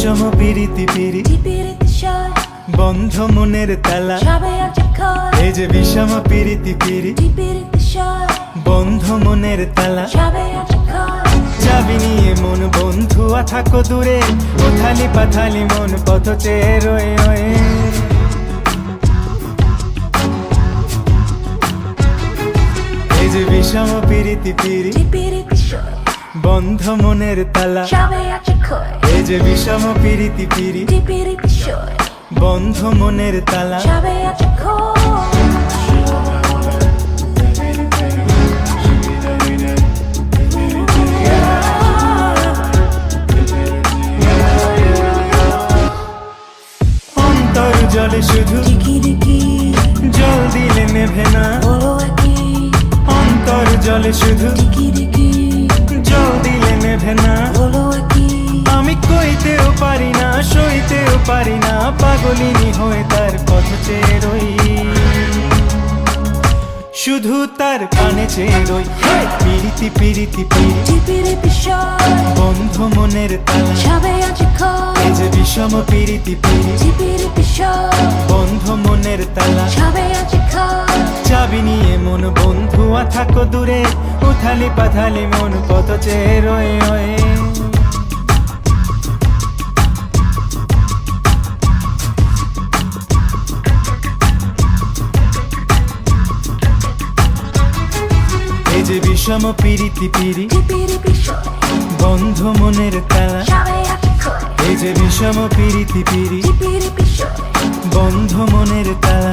বিষম পিরিতি পিরি। বন্ধ মনের তালা। এই যে বিষম পিরিতি পিরি। বন্ধ মনের তালা। চাবি নিয়ে মন বন্ধু থাকো দূরে। উথালি পাথালি মন পথ চেয়ে রয়ে রয়ে। এই যে বিষম পিরিতি পিরি। বন্ধ মনের তালা। এ যে বিষম পিরিতি পিরি বন্ধ মনের তালা। অন্তর জলে শুধু জল দিলে নেভে না। অন্তর জলে শুধু নেভে না। আমি কইতেও পারি না সইতেও পারি না পাগলিনী হয়ে তার পথ চেয়ে রই। শুধু তার কানে চেয়ে রই। পিরিতি পিরিতি পিরি টিপিরিতি বন্ধ মনের তালা। এই যে বিষম পিরিতি পিরি টিপিরিতি বন্ধ মনের তালা। চাবি নিয়ে মন বন্ধু থাকো দূরে উথালি পাথালি মন পথ চেয়ে রয়ে রয়ে। এই যে বিষম পিরিতি পিরি বন্ধ মনের তালা। এই যে বিষম পিরিতি পিরি বন্ধ মনের তালা।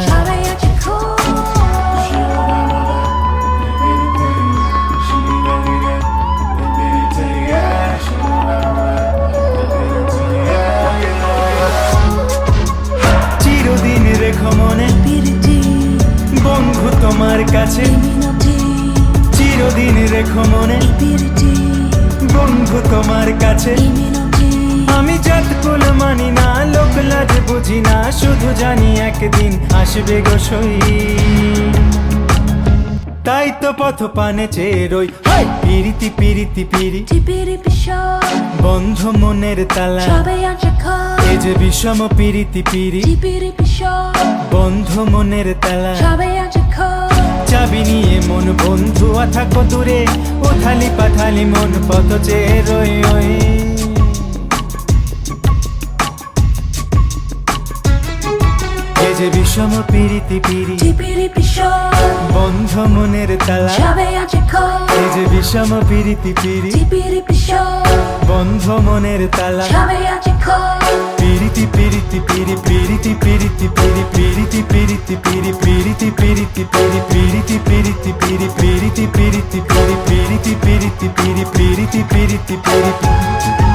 তোমার কাছে। চিরদিন রেখো মনে। বন্ধু তোমার কাছে। আমি জাত কুল মানি না, লোক লাজ বুঝি না, শুধু জানি একদিন আসবে গো সই। তাই তো পথ পানে চেয়ে রই। পিরিতি পিরিতি, পিরি। বন্ধ মনের তালা। এ যে বিষম পিরিতি, পিরি। সয় বন্ধ মনের তালা। চাবি নিয়ে মন বন্ধু থাকো দূরে উথালি পাথালি মন পথ চেয়ে রই ওই। যে বিষম পিরিতি পিরি বন্ধ মনের তালা। ক্ষয় যে বিষম পিরিতি পিরি বন্ধ মনের তালা। piriti piri piriti piriti piri piriti piriti piri piriti piriti piri piriti piriti piri piriti piriti piri piriti piriti piri piriti piriti piri piriti